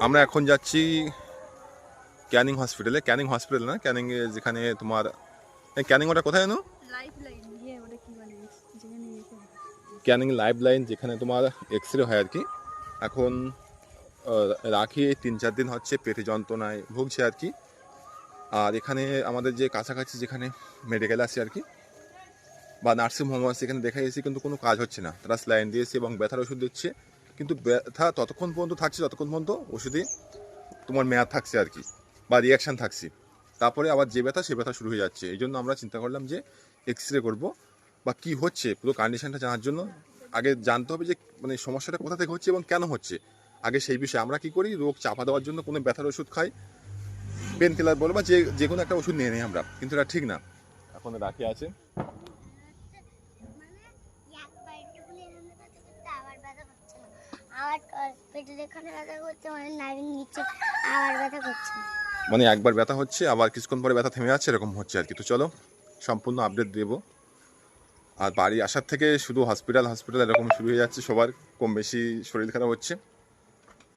আমরা এখন যাচ্ছি ক্যানিং হসপিটালে। ক্যানিং হসপিটাল না ক্যানিংয়ে যেখানে তোমার ক্যানিং ওটা কোথায় জানো ইয়ে ইয়ে ক্যানিং লাইফ লাইন যেখানে তোমার এক্স রে হয় আর কি। এখন রাখি তিন চার দিন হচ্ছে পেটে যন্ত্রণায় ভুগছে আর কি। আর এখানে আমাদের যে কাছাকাছি যেখানে মেডিকেল আছে আর কি বা নার্সিং হোম আছে এখানে দেখা গেছে কিন্তু কোনো কাজ হচ্ছে না। তারা স্লাইন দিয়েছে এবং ব্যথার ওষুধ দিচ্ছে। কিন্তু ব্যথা ততক্ষণ পর্যন্ত থাকছে ততক্ষণ পর্যন্ত ওষুধে তোমার মেয়াদ থাকছে আর কি, বা রিয়াকশান থাকছে। তারপরে আবার যে ব্যথা, সে ব্যথা শুরু হয়ে যাচ্ছে। এই জন্য আমরা চিন্তা করলাম যে এক্স রে করব, বা কি হচ্ছে, পুরো কন্ডিশনটা জানার জন্য আগে জানতে হবে যে মানে সমস্যাটা কোথা থেকে হচ্ছে এবং কেন হচ্ছে। আগে সেই বিষয়ে আমরা কি করি, রোগ চাপা দেওয়ার জন্য কোনো ব্যথার ওষুধ খাই পেন কিলার বলো বা যে যে কোনো একটা ওষুধ নিয়ে নিই আমরা, কিন্তু এটা ঠিক না। এখন রাখি আছে। মানে মানে একবার ব্যথা হচ্ছে, আবার কিছুক্ষণ পরে ব্যথা থেমে যাচ্ছে, এরকম হচ্ছে আর কি। তো চলো, সম্পূর্ণ আপডেট দেবো। আর বাড়ি আসার থেকে শুধু হসপিটাল হসপিটাল এরকম শুরু হয়ে যাচ্ছে, সবার কম বেশি শরীর খারাপ হচ্ছে।